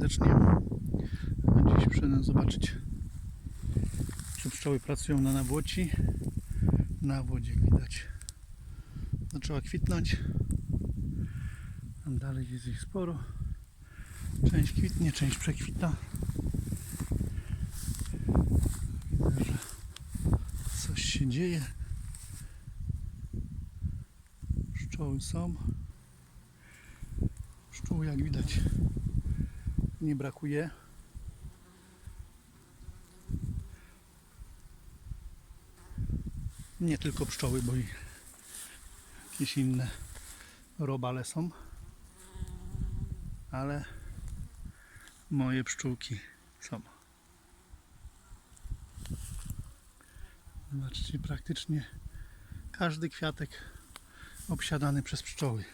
serdecznie. Dziś przyszedłem zobaczyć, czy pszczoły pracują na nawłoci. Nawłoć, jak widać, zaczęła kwitnąć. Tam dalej jest ich sporo. Część kwitnie, część przekwita. Widzę, że coś się dzieje. Pszczoły są. Pszczół jak widać nie brakuje. Nie tylko pszczoły, bo i jakieś inne robale są. Ale moje pszczółki są. Zobaczcie, praktycznie każdy kwiatek obsiadany przez pszczoły.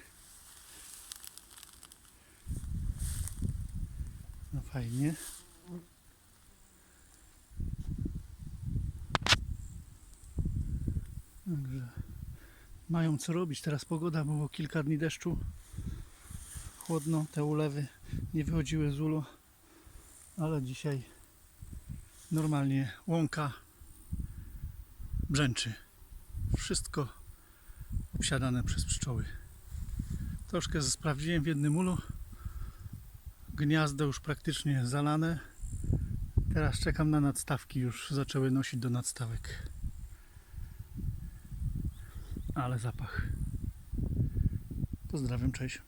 Fajnie. Także mają co robić. Teraz pogoda, było kilka dni deszczu. Chłodno, te ulewy nie wychodziły z ulu, ale dzisiaj normalnie łąka brzęczy. Wszystko obsiadane przez pszczoły. Troszkę sprawdziłem w jednym ulu. Gniazdo już praktycznie zalane. Teraz czekam na nadstawki. Już zaczęły nosić do nadstawek. Ale zapach. Pozdrawiam, cześć.